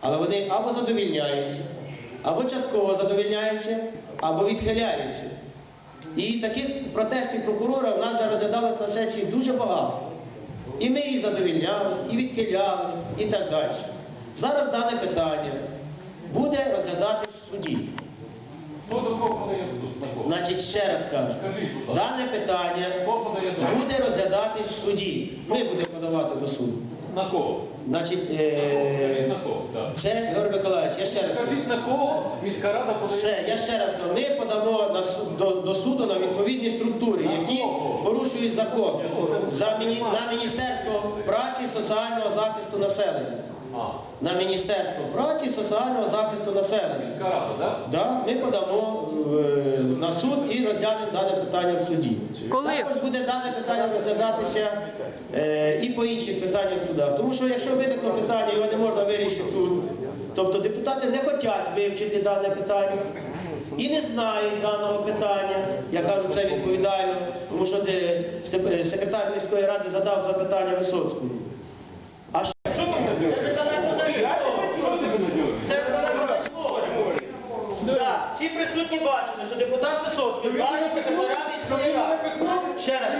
Але вони або задовільняються, або частково задовільняються, або відхиляються. І таких протестів прокурора в нас розглядалось на сесії дуже багато. І ми їх задовільняли, і відхиляли, і так далі. Зараз дане питання буде розглядатись в суді. Значить, ще раз кажу, дане питання буде розглядатись в суді. Ми будемо подавати до суду. На кого? Значить, е... на кого? Так. Георгій Миколаївич, я ще раз кажу. Скажіть, на кого міська рада подає? Ще, я ще раз кажу, ми подамо на суд, до, до суду на відповідні структури, які порушують закон за міні, на Міністерство праці і соціального захисту населення. На Міністерство праці і соціального захисту населення. рада. Да, ми подамо е, на суд і розглянемо дане питання в суді. Коли? Також буде дане питання розглядатися е, і по інших питаннях в судах. Тому що якщо виникло питання, його не можна вирішити тут. Тобто депутати не хочуть вивчити дане питання і не знають даного питання. Я кажу це відповідально, тому що секретар міської ради задав запитання Висоцькому. А що? Це далеко не Що ти мене дюриш? це так, всі бачили, що депутат Висоцький вдарив секретаря міської ради. Ще раз,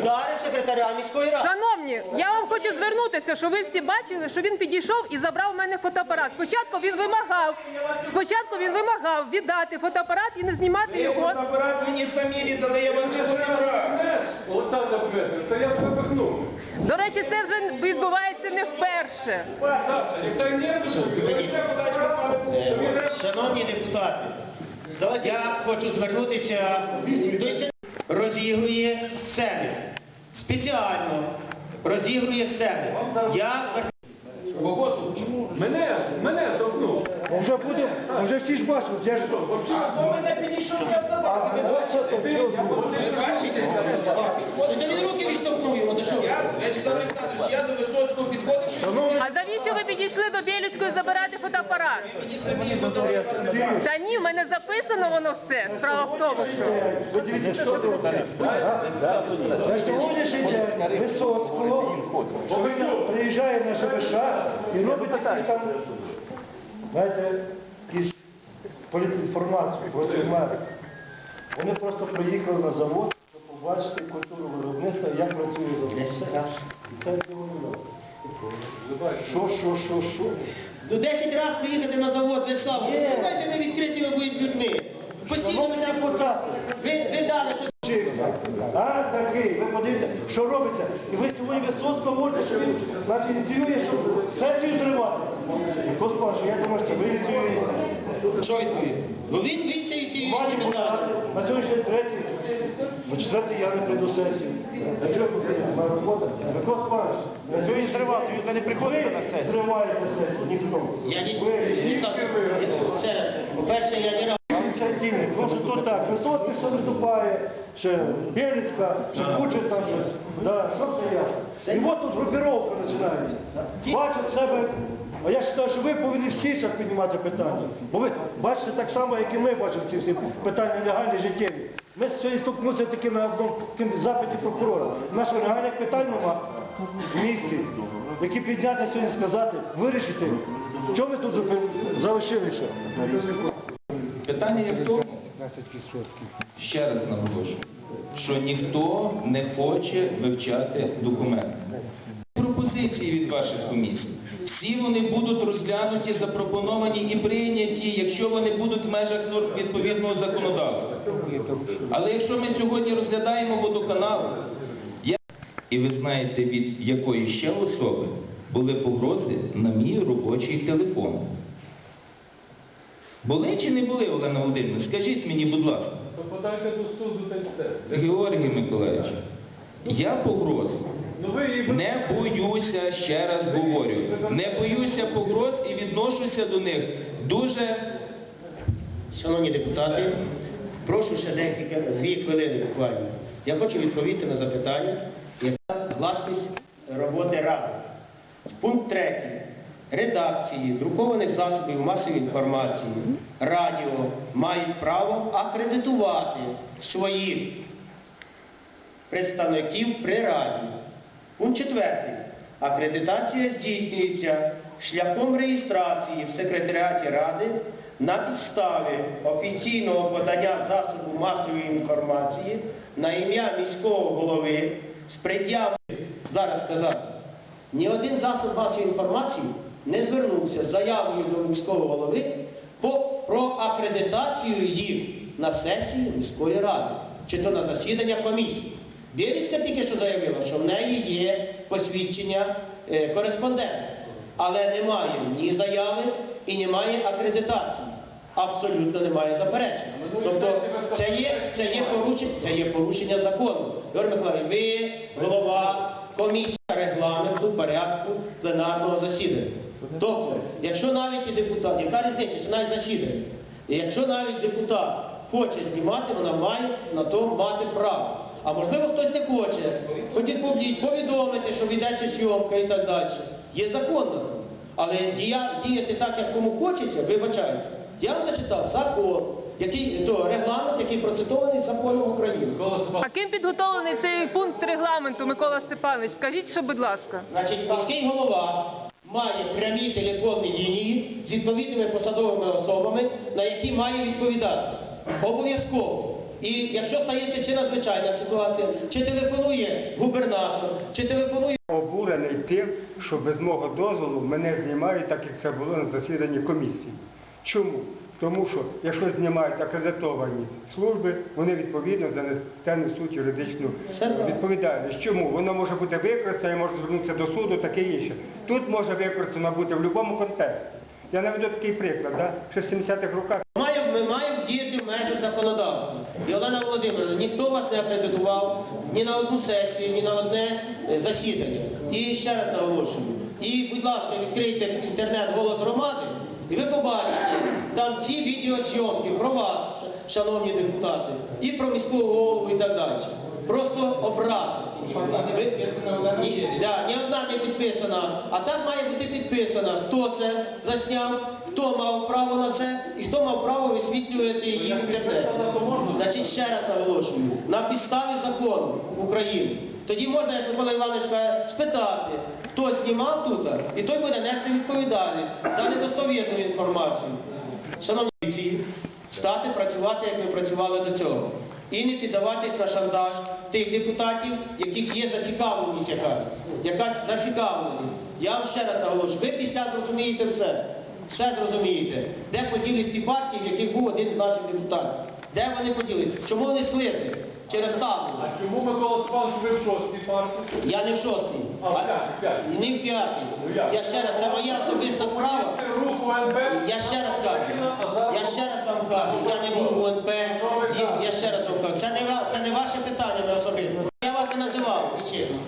вдарив секретаря міської ради. Шановні, я вам хочу звернутися, що ви всі бачили, що він підійшов і забрав у мене фотоапарат. Спочатку він вимагав, спочатку він вимагав віддати фотоапарат і не знімати його. Апарат мені самі віддали, я вам цього не брав. Олександр Федорович, то я тебе пихнув. До речі, це вже відбувається не вперше. Е, Шановні депутати, я хочу звернутися розігрує сцени. Спеціально розігрує сцени. Я Мене, мене. Вже буде, вже всі ж бачать, я ж... Хто мене підійшов, я забрав. Ви бачите? Я Та він руки відштовхнув його, то що? ви? Вячеслав Олександрович, я до Висоцького підходив, що А навіщо ви підійшли до Білюцької забирати фотоапарат? мені. Та ні, в мене записано воно все. Справа в тому, що. Ви дивіться, що ви робите. На сьогоднішній день Висоцького, приїжджає на ЖВШ і робить якісь там, знаєте, якісь політінформацію проти мене. Вони просто приїхали на завод, щоб побачити культуру виробництва, як працює завод. І це цього не дало. Що, що, що, що? До 10 разів приїхати на завод, ви слава. Давайте ми відкритими будемо людьми. Постійно там депутати, ви, ви дали, що вчився. А такий, ви подивіться, що робиться. І ви сьогодні висотко можете, що він значить, ініціює, щоб сесію тримати. Господи, я думаю, що ви ініціюєте. що відповідь? Ну він він це і ці Мані ці питання. На сьогодні третій. На четвертий я не прийду сесію. А чого? Моя робота? Микола Спанович, на сьогодні зривав, ви не приходите на сесію? Зриваєте сесію, ніхто. Я ні, Ви- ні, Стас, ще раз. По-перше, я ні разу. Ініціативний, тому що тут так, Висоцький що виступає, ще Білицька, ще Кучер там щось. Да, що це ясно. І от тут групіровка починається. Бачать себе, а я вважаю, що ви повинні всі зараз піднімати питання. Бо ви бачите так само, як і ми бачимо ці всі питання легальні життєві. Ми сьогодні стукнулися таки на одному запиті прокурора. Наших легальних питань нема в місті, які підняти сьогодні сказати, вирішити. Чому ви тут залишилися? Питання є в тому, ще раз наголошую, що ніхто не хоче вивчати документи. Пропозиції від ваших комісій. Всі вони будуть розглянуті, запропоновані і прийняті, якщо вони будуть в межах відповідного законодавства. Але якщо ми сьогодні розглядаємо водоканал, я... і ви знаєте, від якої ще особи були погрози на мій робочий телефон. Були чи не були, Олена Володимирівна? Скажіть мені, будь ласка. То подайте до суду та й все. Георгій Миколаївич, я погроз Ну не боюся, ще раз говорю, не боюся погроз і відношуся до них дуже Шановні депутати, прошу ще декілька, дві хвилини буквально. Я хочу відповісти на запитання, яка власність роботи Ради. Пункт третій. Редакції друкованих засобів масової інформації, радіо мають право акредитувати своїх представників при раді. Пункт четвертий. Акредитація здійснюється шляхом реєстрації в секретаріаті Ради на підставі офіційного подання засобу масової інформації на ім'я міського голови з пред'явою, зараз сказати, ні один засоб масової інформації не звернувся з заявою до міського голови по, про акредитацію їх на сесії міської ради, чи то на засідання комісії. Біліцька тільки що заявила, що в неї є посвідчення е, кореспондента, але немає ні заяви і немає акредитації. Абсолютно немає заперечень. Тобто це є, це є, порушення, це є порушення закону. Ігор Миколаївич, ви голова комісії регламенту порядку пленарного засідання. Тобто, якщо навіть і депутат, яка різниця, що навіть засідання, якщо навіть депутат хоче знімати, вона має на то мати право. А можливо хтось не хоче, хотіть повідомити, що ведеться зйомка і так далі. Є закон на то. Але діяти так, як кому хочеться, вибачайте. Я вам зачитав закон, який, то регламент, який процитований законом України. А ким підготовлений цей пункт регламенту, Микола Степанович? Скажіть, що, будь ласка. Значить, міський голова має прямі телефонні лінії з відповідними посадовими особами, на які має відповідати. Обов'язково. І якщо стається чи надзвичайна ситуація, чи телефонує губернатор, чи телефонує обурений тим, що без мого дозволу мене знімають, так як це було на засіданні комісії. Чому? Тому що якщо знімають акредитовані служби, вони відповідно за не- несуть юридичну відповідальність. Чому? Воно може бути використано, може звернутися до суду, таке інше. Тут може використано бути в будь-якому контексті. Я наведу такий приклад, да? ще в 70-х роках Маємо, ми маємо діяти в межах законодавства. І Олена Володимирівна, ніхто вас не акредитував ні на одну сесію, ні на одне е, засідання. І ще раз наголошую. І, будь ласка, відкрийте інтернет голос громади, і ви побачите там ці відеозйомки про вас, шановні депутати, і про міського голову і так далі. Просто образи. Ні, да, ні одна не підписана, а так має бути підписана, хто це засняв, хто мав право на це і хто мав право висвітлювати її в інтернеті. Значить, ще раз наголошую, на підставі закону України. Тоді можна, як Микола Іванович каже, спитати, хто знімав тут, і той буде нести відповідальність за недостовірну інформацію. Шановні ці, стати працювати, як ми працювали до цього. І не піддаватись на шантаж тих депутатів, яких є зацікавленість якась, якась зацікавленість. Я вам ще раз наголошую, ви після зрозумієте все. Все зрозумієте. Де поділись ті партії, в яких був один з наших депутатів? Де вони поділись? Чому вони слили? Через табу. А чому Микола Степанович ви в шостій партії? Я не в шостій, А в п'ятій, п'ятій. не в п'ятій. Ну, як? Я ще раз, це моя особиста справа. Руху НБ. Я ще раз кажу, я ще раз вам кажу, я не був у НП, я ще раз вам кажу, це не, ва- це не ваше питання ви особисто. Я вас не називав, причину.